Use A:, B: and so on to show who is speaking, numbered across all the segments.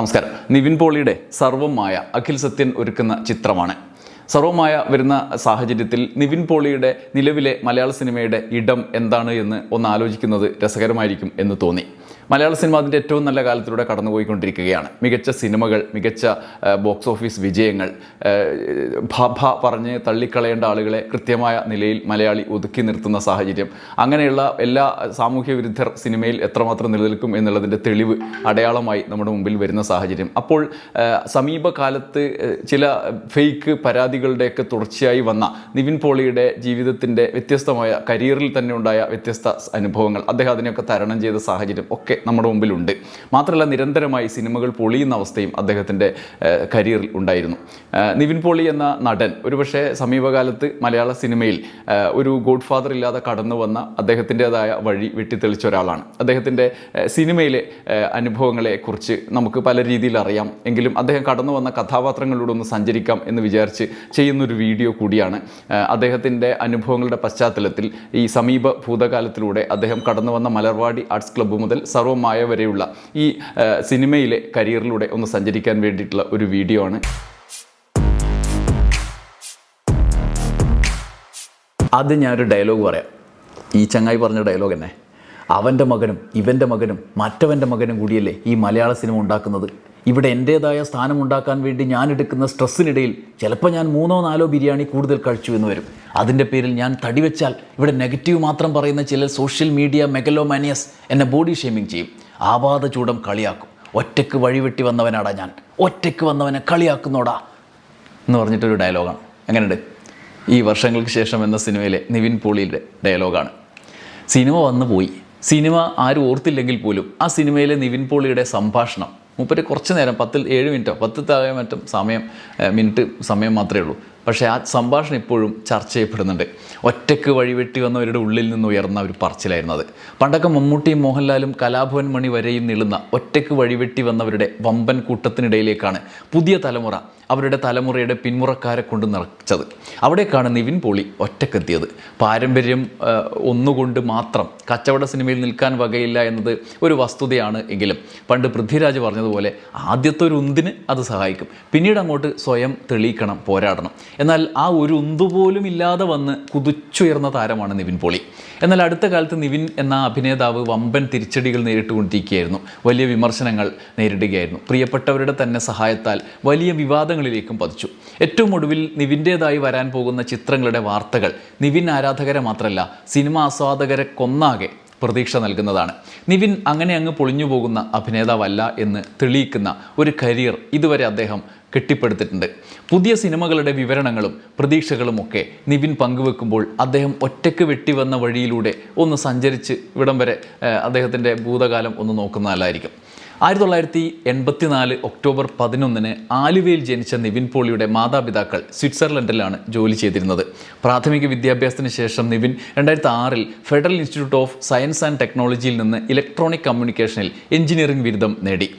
A: നമസ്കാരം. നിവിൻ പോളിയുടെ സർവമായ അഖിൽ സത്യൻ ഒരുക്കുന്ന ചിത്രമാണ്. സർവമായ വരുന്ന സാഹചര്യത്തിൽ നിവിൻ പോളിയുടെ നിലവിലെ മലയാള സിനിമയുടെ ഇടം എന്താണ് എന്ന് ഒന്ന് ആലോചിക്കുന്നത് രസകരമായിരിക്കും എന്ന് തോന്നി. മലയാള സിനിമ അതിന്റെ ഏറ്റവും നല്ല കാലത്തിലൂടെ കടന്നുപോയിക്കൊണ്ടിരിക്കുകയാണ്. മികച്ച സിനിമകൾ മികച്ച ബോക്സ് ഓഫീസ് വിജയങ്ങൾ ഭ പറഞ്ഞ് തള്ളിക്കളയേണ്ട ആളുകളെ കൃത്യമായ നിലയിൽ മലയാളി ഒതുക്കി നിർത്തുന്ന സാഹചര്യം. അങ്ങനെയുള്ള എല്ലാ സാമൂഹ്യ വിരുദ്ധർ സിനിമയിൽ എത്രമാത്രം നിലനിൽക്കും എന്നുള്ളതിന്റെ തെളിവ് അടയാളമായി നമ്മുടെ മുമ്പിൽ വരുന്ന സാഹചര്യം. അപ്പോൾ സമീപകാലത്ത് ചില ഫേക്ക് പരാതികളുടെയൊക്കെ തുടർച്ചയായി വന്ന നിവിൻ പോളിയുടെ ജീവിതത്തിന്റെ വ്യത്യസ്തമായ കരിയറിൽ തന്നെ ഉണ്ടായ വ്യത്യസ്ത അനുഭവങ്ങൾ അദ്ദേഹം അതിനെയൊക്കെ തരണം ചെയ്ത സാഹചര്യം ഒക്കെ നമ്മുടെ മുമ്പിലുണ്ട്. മാത്രമല്ല നിരന്തരമായി സിനിമകൾ പൊളിയുന്ന അവസ്ഥയും അദ്ദേഹത്തിന്റെ കരിയറിൽ ഉണ്ടായിരുന്നു. നിവിൻ പോളി എന്ന നടൻ ഒരുപക്ഷെ സമീപകാലത്ത് മലയാള സിനിമയിൽ ഒരു ഗോഡ് ഫാദർ ഇല്ലാതെ കടന്നു വന്ന അദ്ദേഹത്തിന്റെതായ വഴി വെട്ടിത്തെളിച്ച ഒരാളാണ്. അദ്ദേഹത്തിന്റെ സിനിമയിലെ അനുഭവങ്ങളെ കുറിച്ച് നമുക്ക് പല രീതിയിൽ അറിയാം. എങ്കിലും അദ്ദേഹം കടന്നു വന്ന കഥാപാത്രങ്ങളിലൂടെ ഒന്ന് സഞ്ചരിക്കാം എന്ന് വിചാരിച്ച് ചെയ്യുന്നൊരു വീഡിയോ കൂടിയാണ്. അദ്ദേഹത്തിന്റെ അനുഭവങ്ങളുടെ പശ്ചാത്തലത്തിൽ ഈ സമീപ ഭൂതകാലത്തിലൂടെ അദ്ദേഹം കടന്നു വന്ന മലർവാടി ആർട്സ് ക്ലബ്ബ് മുതൽ സർവമായ വരെയുള്ള ഈ സിനിമയിലെ കരിയറിലൂടെ ഒന്ന് സഞ്ചരിക്കാൻ വേണ്ടിയിട്ടുള്ള ഒരു വീഡിയോ ആണ്. ആദ്യം ഞാനൊരു ഡയലോഗ് പറയാം. ഈ ചങ്ങായി പറഞ്ഞ ഡയലോഗ് തന്നെ അവന്റെ മകനും ഇവന്റെ മകനും മറ്റവന്റെ മകനും കൂടിയല്ലേ ഈ മലയാള സിനിമ ഉണ്ടാക്കുന്നത്? ഇവിടെ എന്റേതായ സ്ഥാനം ഉണ്ടാക്കാൻ വേണ്ടി ഞാൻ എടുക്കുന്ന സ്ട്രെസ്സിനിടയിൽ ചിലപ്പോൾ ഞാൻ മൂന്നോ നാലോ ബിരിയാണി കൂടുതൽ കഴിച്ചു എന്ന് വരും. അതിന്റെ പേരിൽ ഞാൻ തടിവെച്ചാൽ ഇവിടെ നെഗറ്റീവ് മാത്രം പറയുന്ന ചില സോഷ്യൽ മീഡിയ മെഗലോമാനിയസ് എന്നെ ബോഡി ഷേമിങ് ചെയ്യും. ആപാത ചൂടം കളിയാക്കും. ഒറ്റയ്ക്ക് വഴിവെട്ടി വന്നവനാടാ ഞാൻ. ഒറ്റയ്ക്ക് വന്നവനെ കളിയാക്കുന്നോടാ എന്ന് പറഞ്ഞിട്ടൊരു ഡയലോഗാണ്. എങ്ങനെയുണ്ട്? ഈ വർഷങ്ങൾക്ക് ശേഷം എന്ന സിനിമയിലെ നിവിൻ പോളിയുടെ ഡയലോഗാണ്. സിനിമ വന്നു പോയി സിനിമ ആരും ഓർത്തില്ലെങ്കിൽ പോലും ആ സിനിമയിലെ നിവിൻ പോളിയുടെ സംഭാഷണം മൂപ്പര് കുറച്ച് നേരം പത്തിൽ ഏഴ് മിനിറ്റോ പത്ത് താഴെ മറ്റും സമയം മിനിറ്റ് സമയം മാത്രമേ ഉള്ളൂ. പക്ഷേ ആ സംഭാഷണം ഇപ്പോഴും ചർച്ച ചെയ്യപ്പെടുന്നുണ്ട്. ഒറ്റയ്ക്ക് വഴിവെട്ടി വന്നവരുടെ ഉള്ളിൽ നിന്ന് ഉയർന്ന ഒരു പറച്ചിലായിരുന്നു അത്. പണ്ടൊക്കെ മമ്മൂട്ടിയും മോഹൻലാലും കലാഭവൻ മണി വരെയും നീളുന്ന ഒറ്റയ്ക്ക് വഴിവെട്ടി വന്നവരുടെ വമ്പൻ കൂട്ടത്തിനിടയിലേക്കാണ് പുതിയ തലമുറ അവരുടെ തലമുറയുടെ പിന്മുറക്കാരെ കൊണ്ട് നിറച്ചത്. അവിടേക്കാണ് നിവിൻ പോളി ഒറ്റക്കെത്തിയത്. പാരമ്പര്യം ഒന്നുകൊണ്ട് മാത്രം കച്ചവട സിനിമയിൽ നിൽക്കാൻ വകയില്ല എന്നത് ഒരു വസ്തുതയാണ് എങ്കിലും. പണ്ട് പൃഥ്വിരാജ് പറഞ്ഞതുപോലെ ആദ്യത്തെ ഒരു ഉന്തിന് അത് സഹായിക്കും. പിന്നീട് അങ്ങോട്ട് സ്വയം തെളിയിക്കണം പോരാടണം. എന്നാൽ ആ ഒരു ഉന്തുപോലും ഇല്ലാതെ വന്ന് കുതിച്ചുയർന്ന താരമാണ് നിവിൻ പോളി. എന്നാൽ അടുത്ത കാലത്ത് നിവിൻ എന്ന അഭിനേതാവ് വമ്പൻ തിരിച്ചടികൾ നേരിട്ടുകൊണ്ടിരിക്കുകയായിരുന്നു. വലിയ വിമർശനങ്ങൾ നേരിടുകയായിരുന്നു. പ്രിയപ്പെട്ടവരുടെ തന്നെ സഹായത്താൽ വലിയ വിവാദങ്ങളിലേക്കും പതിച്ചു. ഏറ്റവും ഒടുവിൽ നിവിന്റേതായി വരാൻ പോകുന്ന ചിത്രങ്ങളുടെ വാർത്തകൾ നിവിൻ ആരാധകരെ മാത്രമല്ല സിനിമ ആസ്വാദകരെ കൊന്നാകെ പ്രതീക്ഷ നൽകുന്നതാണ്. നിവിൻ അങ്ങനെ അങ്ങ് പൊളിഞ്ഞു പോകുന്ന അഭിനേതാവല്ല എന്ന് തെളിയിക്കുന്ന ഒരു കരിയർ ഇതുവരെ അദ്ദേഹം കെട്ടിപ്പടുത്തിട്ടുണ്ട്. പുതിയ സിനിമകളുടെ വിവരണങ്ങളും പ്രതീക്ഷകളും ഒക്കെ നിവിൻ പങ്കുവെക്കുമ്പോൾ അദ്ദേഹം ഒറ്റയ്ക്ക് വെട്ടി വന്ന വഴിയിലൂടെ ഒന്ന് സഞ്ചരിച്ച് ഇവിടം വരെ അദ്ദേഹത്തിന്റെ ഭൂതകാലം ഒന്ന് നോക്കുന്നതല്ലായിരിക്കും. ആയിരത്തി തൊള്ളായിരത്തി എൺപത്തിനാല് ഒക്ടോബർ പതിനൊന്നിന് ആലുവയിൽ ജനിച്ച നിവിൻ പോളിയുടെ മാതാപിതാക്കൾ സ്വിറ്റ്സർലൻഡിലാണ് ജോലി ചെയ്തിരുന്നത്. പ്രാഥമിക വിദ്യാഭ്യാസത്തിന് ശേഷം നിവിൻ രണ്ടായിരത്തി ആറിൽ federal institute of science and ടെക്നോളജിയിൽ നിന്ന് ഇലക്ട്രോണിക് കമ്മ്യൂണിക്കേഷനിൽ എഞ്ചിനീയറിംഗ് ബിരുദം നേടി.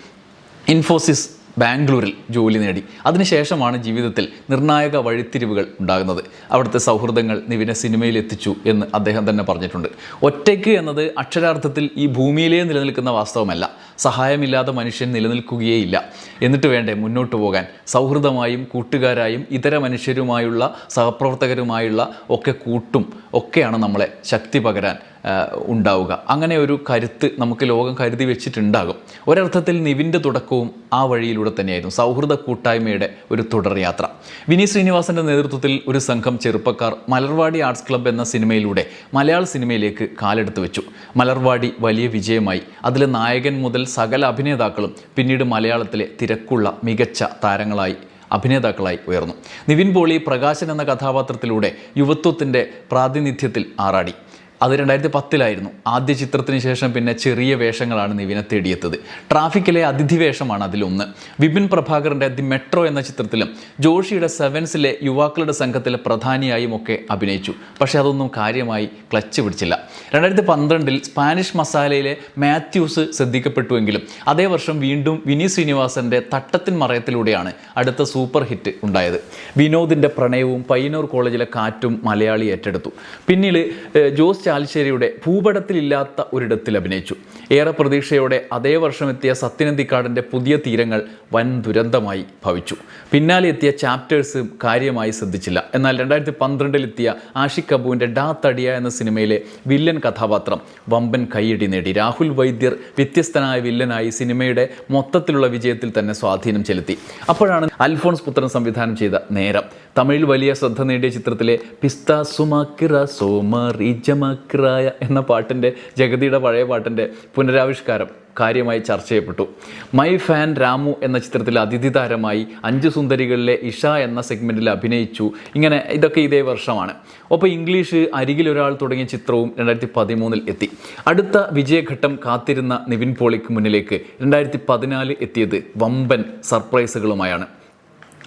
A: ഇൻഫോസിസ് ബാംഗ്ലൂരിൽ ജോലി നേടി. അതിനുശേഷമാണ് ജീവിതത്തിൽ നിർണായക വഴിത്തിരിവുകൾ ഉണ്ടാകുന്നത്. അവിടുത്തെ സൗഹൃദങ്ങൾ നിവിനെ സിനിമയിൽ എത്തിച്ചു എന്ന് അദ്ദേഹം തന്നെ പറഞ്ഞിട്ടുണ്ട്. ഒറ്റയ്ക്ക് എന്നത് അക്ഷരാർത്ഥത്തിൽ ഈ ഭൂമിയിലേ നിലനിൽക്കുന്ന വാസ്തവമല്ല. സഹായമില്ലാതെ മനുഷ്യൻ നിലനിൽക്കുകയേയില്ല. എന്നിട്ട് വേണ്ടേ മുന്നോട്ട് പോകാൻ. സൗഹൃദമായും കൂട്ടുകാരായും ഇതര മനുഷ്യരുമായുള്ള സഹപ്രവർത്തകരുമായുള്ള ഒക്കെ കൂട്ടും ഒക്കെയാണ് നമ്മളെ ശക്തി പകരാൻ ഉണ്ടാവുക. അങ്ങനെ ഒരു കരുത്ത് നമുക്ക് ലോകം കരുതി വെച്ചിട്ടുണ്ടാകും. ഒരർത്ഥത്തിൽ നിവിന്റെ തുടക്കവും ആ വഴിയിലൂടെ തന്നെയായിരുന്നു. സൗഹൃദ കൂട്ടായ്മയുടെ ഒരു തുടർ യാത്ര. വിനീത് ശ്രീനിവാസന്റെ നേതൃത്വത്തിൽ ഒരു സംഘം ചെറുപ്പക്കാർ മലർവാടി ആർട്സ് ക്ലബ്ബ് എന്ന സിനിമയിലൂടെ മലയാള സിനിമയിലേക്ക് കാലെടുത്ത് വെച്ചു. മലർവാടി വലിയ വിജയമായി. അതിലെ നായകൻ മുതൽ സകല അഭിനേതാക്കളും പിന്നീട് മലയാളത്തിലെ തിരക്കുള്ള മികച്ച താരങ്ങളായി അഭിനേതാക്കളായി ഉയർന്നു. നിവിൻ പോളി പ്രകാശൻ എന്ന കഥാപാത്രത്തിലൂടെ യുവത്വത്തിന്റെ പ്രാതിനിധ്യത്തിൽ ആറാടി. അത് രണ്ടായിരത്തി പത്തിലായിരുന്നു ആദ്യ ചിത്രത്തിന് ശേഷം പിന്നെ ചെറിയ വേഷങ്ങളാണ് നിവിനെ തേടിയെത്തത്. ട്രാഫിക്കിലെ അതിഥി വേഷമാണ് അതിലൊന്ന്. വിപിൻ പ്രഭാകറിന്റെ ദി മെട്രോ എന്ന ചിത്രത്തിലും ജോഷിയുടെ സെവൻസിലെ യുവാക്കളുടെ സംഘത്തിലെ പ്രധാനിയായും ഒക്കെ അഭിനയിച്ചു. പക്ഷേ അതൊന്നും കാര്യമായി ക്ലച്ച് പിടിച്ചില്ല. രണ്ടായിരത്തി പന്ത്രണ്ടിൽ സ്പാനിഷ് മസാലയിലെ മാത്യൂസ് ശ്രദ്ധിക്കപ്പെട്ടുവെങ്കിലും അതേ വർഷം വീണ്ടും വിനി ശ്രീനിവാസന്റെ തട്ടത്തിൻ മറയത്തിലൂടെയാണ് അടുത്ത സൂപ്പർ ഹിറ്റ് ഉണ്ടായത്. വിനോദിന്റെ പ്രണയവും പയ്യന്നൂർ കോളേജിലെ കാറ്റും മലയാളി ഏറ്റെടുത്തു. പിന്നീട് ജോസ് ചാലിശ്ശേരിയുടെ ഭൂപടത്തിലില്ലാത്ത ഒരിടത്തിൽ അഭിനയിച്ചു. ഏറെ പ്രതീക്ഷയോടെ അതേ വർഷം എത്തിയ സത്യനന്തിക്കാടിന്റെ പുതിയ തീരങ്ങൾ വൻ ദുരന്തമായി ഭവിച്ചു. പിന്നാലെ എത്തിയ ചാപ്റ്റേഴ്സ് കാര്യമായി ശ്രദ്ധിച്ചില്ല. എന്നാൽ രണ്ടായിരത്തി പന്ത്രണ്ടിലെത്തിയ ആഷിഖ് കപൂറിന്റെ ഡാ തടിയ എന്ന സിനിമയിലെ വില്ലൻ കഥാപാത്രം വമ്പൻ കൈയടി നേടി. രാഹുൽ വൈദ്യർ വ്യത്യസ്തനായ വില്ലനായി സിനിമയുടെ മൊത്തത്തിലുള്ള വിജയത്തിൽ തന്നെ സ്വാധീനം ചെലുത്തി. അപ്പോഴാണ് അൽഫോൺസ് പുത്രൻ സംവിധാനം ചെയ്ത നേരം. തമിഴിൽ വലിയ ശ്രദ്ധ നേടിയ ചിത്രത്തിലെ പിസ്ത സുമക്കിറ സോമറിജമക്കിറായ എന്ന പാട്ടിന്റെ ജഗതിയുടെ പഴയ പാട്ടിന്റെ പുനരാവിഷ്കാരം കാര്യമായി ചർച്ച ചെയ്യപ്പെട്ടു. മൈ ഫാൻ രാമു എന്ന ചിത്രത്തിൽ അതിഥി താരമായി അഞ്ച് സുന്ദരികളിലെ ഇഷ എന്ന സെഗ്മെന്റിൽ അഭിനയിച്ചു. ഇങ്ങനെ ഇതൊക്കെ ഇതേ വർഷമാണ്. ഒപ്പം ഇംഗ്ലീഷ് അരികിലൊരാൾ തുടങ്ങിയ ചിത്രവും രണ്ടായിരത്തി പതിമൂന്നിൽ എത്തി. അടുത്ത വിജയഘട്ടം കാത്തിരുന്ന നിവിൻ പോളിക്ക് മുന്നിലേക്ക് രണ്ടായിരത്തി പതിനാല് എത്തിയത് വമ്പൻ സർപ്രൈസുകളുമായാണ്.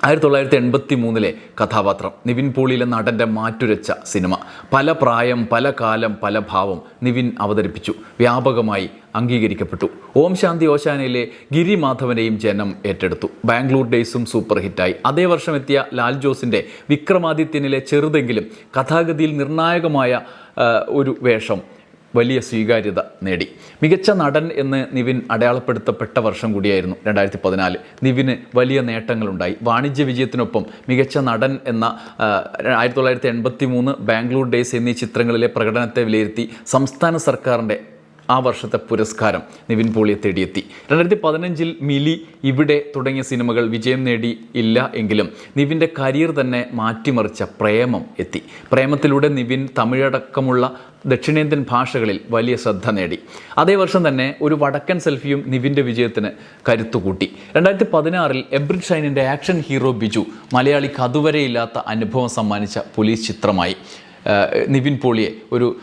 A: ആയിരത്തി തൊള്ളായിരത്തി എൺപത്തി മൂന്നിലെ കഥാപാത്രം നിവിൻ പോളിയിലെ നടന്റെ മാറ്റുരച്ച സിനിമ. പല പ്രായം പല കാലം പല ഭാവം നിവിൻ അവതരിപ്പിച്ചു. വ്യാപകമായി അംഗീകരിക്കപ്പെട്ടു. ഓം ശാന്തി ഓശാനയിലെ ഗിരി മാധവനെയും ജനം ഏറ്റെടുത്തു. ബാംഗ്ലൂർ ഡേയ്സും സൂപ്പർ ഹിറ്റായി. അതേ വർഷം എത്തിയ ലാൽ ജോസിന്റെ വിക്രമാദിത്യനിലെ ചെറുതെങ്കിലും കഥാഗതിയിൽ നിർണായകമായ ഒരു വേഷം വലിയ സ്വീകാര്യത നേടി. മികച്ച നടൻ എന്ന് നിവിൻ അടയാളപ്പെടുത്തപ്പെട്ട വർഷം കൂടിയായിരുന്നു രണ്ടായിരത്തി പതിനാല് നിവിന് വലിയ നേട്ടങ്ങളുണ്ടായി. വാണിജ്യ വിജയത്തിനൊപ്പം മികച്ച നടൻ എന്ന ആയിരത്തി തൊള്ളായിരത്തി എൺപത്തി മൂന്ന് ബാംഗ്ലൂർ ഡേയ്സ് എന്നീ ചിത്രങ്ങളിലെ പ്രകടനത്തെ വിലയിരുത്തി സംസ്ഥാന സർക്കാരിന്റെ ആ വർഷത്തെ പുരസ്കാരം നിവിൻ പോളിയെ തേടിയെത്തി. രണ്ടായിരത്തി പതിനഞ്ചിൽ മിലി ഇവിടെ തുടങ്ങിയ സിനിമകൾ വിജയം നേടി ഇല്ല എങ്കിലും നിവിന്റെ കരിയർ തന്നെ മാറ്റിമറിച്ച പ്രേമം എത്തി. പ്രേമത്തിലൂടെ നിവിൻ തമിഴടക്കമുള്ള ദക്ഷിണേന്ത്യൻ ഭാഷകളിൽ വലിയ ശ്രദ്ധ നേടി. അതേ വർഷം തന്നെ ഒരു വടക്കൻ സെൽഫിയും നിവിന്റെ വിജയത്തിന് കരുത്തുകൂട്ടി. രണ്ടായിരത്തി പതിനാറിൽ എബ്രിഡ് ഷൈനിന്റെ ആക്ഷൻ ഹീറോ ബിജു മലയാളിക്ക് അതുവരെയില്ലാത്ത അനുഭവം സമ്മാനിച്ച പോലീസ് ചിത്രമായി. നിവിൻ പോളിയെ ഒരു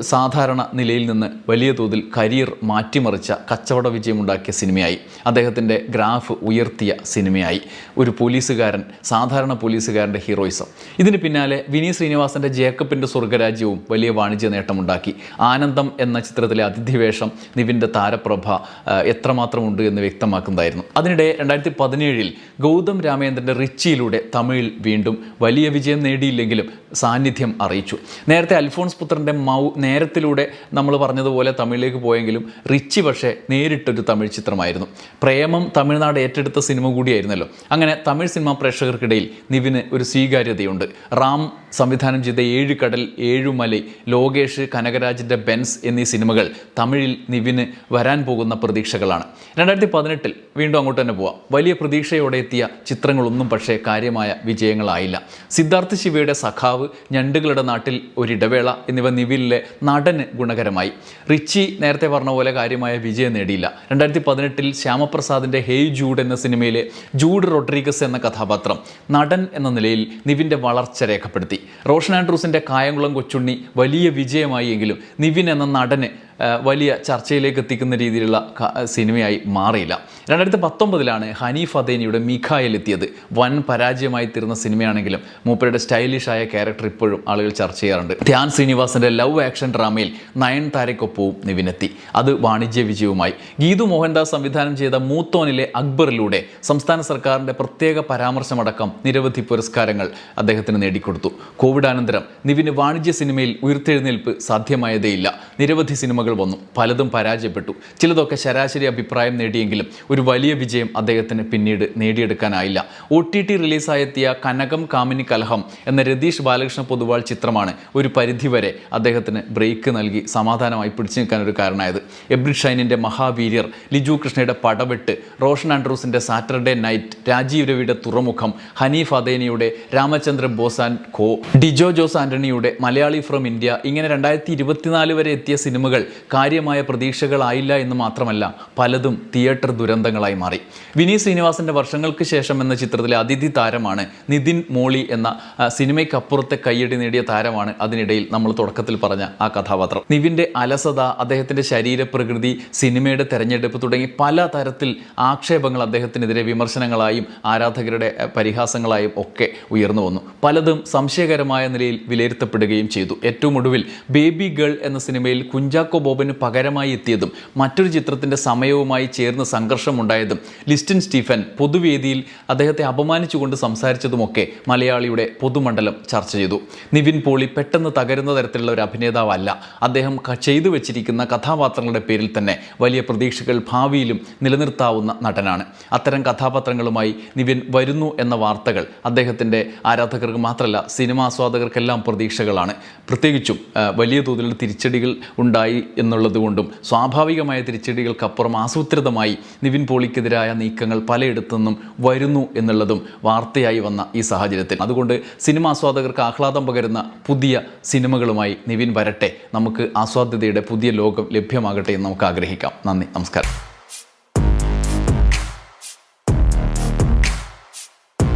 A: സാധാരണ നിലയിൽ നിന്ന് വലിയ തോതിൽ കരിയർ മാറ്റിമറിച്ച കച്ചവട വിജയമുണ്ടാക്കിയ സിനിമയായി. അദ്ദേഹത്തിന്റെ ഗ്രാഫ് ഉയർത്തിയ സിനിമയായി. ഒരു പോലീസുകാരൻ സാധാരണ പോലീസുകാരന്റെ ഹീറോയിസം. ഇതിന് പിന്നാലെ വിനീത് ശ്രീനിവാസന്റെ ജേക്കബിന്റെ സ്വർഗരാജ്യവും വലിയ വാണിജ്യ നേട്ടമുണ്ടാക്കി. ആനന്ദം എന്ന ചിത്രത്തിലെ അതിഥിവേഷം നിവിന്റെ താരപ്രഭ എത്രമാത്രമുണ്ട് എന്ന് വ്യക്തമാക്കുന്നതായിരുന്നു. അതിനിടെ രണ്ടായിരത്തി പതിനേഴിൽ ഗൗതം രാമേന്ദ്രന്റെ റിച്ചിയിലൂടെ തമിഴിൽ വീണ്ടും വലിയ വിജയം നേടിയില്ലെങ്കിലും സാന്നിധ്യം അറിയിച്ചു. നേരത്തെ അൽഫോൺസ് പുത്രന്റെ മൗ നേരത്തിലൂടെ നമ്മൾ പറഞ്ഞതുപോലെ തമിഴിലേക്ക് പോയെങ്കിലും റിച്ചി പക്ഷേ നേരിട്ടൊരു തമിഴ് ചിത്രമായിരുന്നു. പ്രേമം തമിഴ്നാട് ഏറ്റെടുത്ത സിനിമ കൂടിയായിരുന്നല്ലോ. അങ്ങനെ തമിഴ് സിനിമ പ്രേക്ഷകർക്കിടയിൽ നിവിന് ഒരു സ്വീകാര്യതയുണ്ട്. റാം സംവിധാനം ചെയ്ത ഏഴ് കടൽ ഏഴുമലൈ ലോകേഷ് കനകരാജിന്റെ ബെൻസ് എന്നീ സിനിമകൾ തമിഴിൽ നിവിന് വരാൻ പോകുന്ന പ്രതീക്ഷകളാണ്. രണ്ടായിരത്തി പതിനെട്ടിൽ വീണ്ടും അങ്ങോട്ട് തന്നെ പോവാം. വലിയ പ്രതീക്ഷയോടെ എത്തിയ ചിത്രങ്ങളൊന്നും പക്ഷേ കാര്യമായ വിജയങ്ങളായില്ല. സിദ്ധാർത്ഥ ശിവയുടെ സഖാവ് ഞണ്ടുകളുടെ നാട്ടിൽ ഒരിടവേള എന്നിവ നിവിനിലെ നടന് ഗുണകരമായി. റിച്ചി നേരത്തെ പറഞ്ഞ പോലെ കാര്യമായ വിജയം നേടിയില്ല. രണ്ടായിരത്തി പതിനെട്ടിൽ ശ്യാമപ്രസാദിന്റെ ഹേയ് ജൂഡ് എന്ന സിനിമയിലെ ജൂഡ് റോഡ്രിഗസ് എന്ന കഥാപാത്രം നടൻ എന്ന നിലയിൽ നിവിന്റെ വളർച്ച രേഖപ്പെടുത്തി. റോഷൻ ആൻഡ്രൂസിന്റെ കായംകുളം കൊച്ചുണ്ണി വലിയ വിജയമായി എങ്കിലും നിവിൻ എന്ന നടന് വലിയ ചർച്ചയിലേക്ക് എത്തിക്കുന്ന രീതിയിലുള്ള സിനിമയായി മാറിയില്ല. രണ്ടായിരത്തി പത്തൊമ്പതിലാണ് ഹനീഫ് അദേനിയുടെ മിഖായിൽ എത്തിയത്. വൻ പരാജയമായി തീർന്ന സിനിമയാണെങ്കിലും മൂപ്പരുടെ സ്റ്റൈലിഷ് ആയ ക്യാരക്ടർ ഇപ്പോഴും ആളുകൾ ചർച്ച ചെയ്യാറുണ്ട്. ധ്യാൻ ശ്രീനിവാസന്റെ ലവ് ആക്ഷൻ ഡ്രാമയിൽ നയൻ താരക്കൊപ്പവും നിവിനെത്തി. അത് വാണിജ്യ വിജയവുമായി. ഗീതു മോഹൻദാസ് സംവിധാനം ചെയ്ത മൂത്തോനിലെ അക്ബറിലൂടെ സംസ്ഥാന സർക്കാരിന്റെ പ്രത്യേക പരാമർശമടക്കം നിരവധി പുരസ്കാരങ്ങൾ അദ്ദേഹത്തിന് നേടിക്കൊടുത്തു. കോവിഡാനന്തരം നിവിന് വാണിജ്യ സിനിമയിൽ ഉയർത്തെഴുന്നേൽപ്പ് സാധ്യമായതേയില്ല. നിരവധി സിനിമകൾ വന്നു. പലതും പരാജയപ്പെട്ടു. ചിലതൊക്കെ ശരാശരി അഭിപ്രായം നേടിയെങ്കിലും ഒരു വലിയ വിജയം അദ്ദേഹത്തിന് പിന്നീട് നേടിയെടുക്കാനായില്ല. ഒ ടി ടി റിലീസായെത്തിയ കനകം കാമിനി കലഹം എന്ന രതീഷ് ബാലകൃഷ്ണ പൊതുവാൾ ചിത്രമാണ് ഒരു പരിധിവരെ അദ്ദേഹത്തിന് ബ്രേക്ക് നൽകി സമാധാനമായി പിടിച്ചു നിൽക്കാൻ ഒരു കാരണമായത്. എബ്രിഡ് ഷൈനിന്റെ മഹാവീര്യർ ലിജു കൃഷ്ണയുടെ പടവെട്ട് റോഷൻ ആൻഡ്രൂസിന്റെ സാറ്റർഡേ നൈറ്റ് രാജീവ് രവിയുടെ തുറമുഖം ഹനീഫ് അദേനിയുടെ രാമചന്ദ്ര ബോസാൻ കോ ഡിജോ ജോസ് ആന്റണിയുടെ മലയാളി ഫ്രം ഇന്ത്യ ഇങ്ങനെ രണ്ടായിരത്തി ഇരുപത്തിനാല് വരെ എത്തിയ സിനിമകൾ കാര്യമായ പ്രതീക്ഷകളായില്ല എന്ന് മാത്രമല്ല പലതും തിയേറ്റർ ദുരന്തങ്ങളായി മാറി. വിനീത് ശ്രീനിവാസന്റെ വർഷങ്ങൾക്ക് ശേഷം എന്ന ചിത്രത്തിലെ അതിഥി താരമാണ് നിതിൻ മോളി എന്ന സിനിമയ്ക്കപ്പുറത്തെ കയ്യടി നേടിയ താരമാണ് അതിനിടയിൽ നമ്മൾ തുടക്കത്തിൽ പറഞ്ഞ ആ കഥാപാത്രം. നിവിന്റെ അലസത അദ്ദേഹത്തിന്റെ ശരീരപ്രകൃതി സിനിമയുടെ തെരഞ്ഞെടുപ്പ് തുടങ്ങി പല തരത്തിൽ ആക്ഷേപങ്ങൾ അദ്ദേഹത്തിനെതിരെ വിമർശനങ്ങളായും ആരാധകരുടെ പരിഹാസങ്ങളായും ഒക്കെ ഉയർന്നു വന്നു. പലതും സംശയകരമായ നിലയിൽ വിലയിരുത്തപ്പെടുകയും ചെയ്തു. ഏറ്റവും ഒടുവിൽ ബേബി ഗേൾ എന്ന സിനിമയിൽ കുഞ്ചാക്കോ ബോബന് പകരമായി എത്തിയതും മറ്റൊരു ചിത്രത്തിന്റെ സമയവുമായി ചേർന്ന് സംഘർഷമുണ്ടായതും ലിസ്റ്റിൻ സ്റ്റീഫൻ പൊതുവേദിയിൽ അദ്ദേഹത്തെ അപമാനിച്ചുകൊണ്ട് സംസാരിച്ചതുമൊക്കെ മലയാളിയുടെ പൊതുമണ്ഡലം ചർച്ച ചെയ്തു. നിവിൻ പോളി പെട്ടെന്ന് തകരുന്ന തരത്തിലുള്ള ഒരു അഭിനേതാവല്ല. അദ്ദേഹം ചെയ്തു വെച്ചിരിക്കുന്ന കഥാപാത്രങ്ങളുടെ പേരിൽ തന്നെ വലിയ പ്രതീക്ഷകൾ ഭാവിയിലും നിലനിർത്താവുന്ന നടനാണ്. അത്തരം കഥാപാത്രങ്ങളുമായി നിവിൻ വരുന്നു എന്ന വാർത്തകൾ അദ്ദേഹത്തിന്റെ ആരാധകർക്ക് മാത്രമല്ല സിനിമാ ആസ്വാദകർക്കെല്ലാം പ്രതീക്ഷകളാണ്. പ്രത്യേകിച്ചും വലിയ തോതിലുള്ള തിരിച്ചടികൾ ഉണ്ടായി എന്നുള്ളതുകൊണ്ടും സ്വാഭാവികമായ തിരിച്ചടികൾക്കപ്പുറം ആസൂത്രിതമായി നിവിൻ പോളിക്കെതിരായ നീക്കങ്ങൾ പലയിടത്തു നിന്നും വരുന്നു എന്നുള്ളതും വാർത്തയായി വന്ന ഈ സാഹചര്യത്തിൽ. അതുകൊണ്ട് സിനിമാ ആസ്വാദകർക്ക് ആഹ്ലാദം പകരുന്ന പുതിയ സിനിമകളുമായി നിവിൻ വരട്ടെ. നമുക്ക് ആസ്വാദ്യതയുടെ പുതിയ ലോകം ലഭ്യമാകട്ടെ എന്ന് നമുക്ക് ആഗ്രഹിക്കാം. നന്ദി. നമസ്കാരം.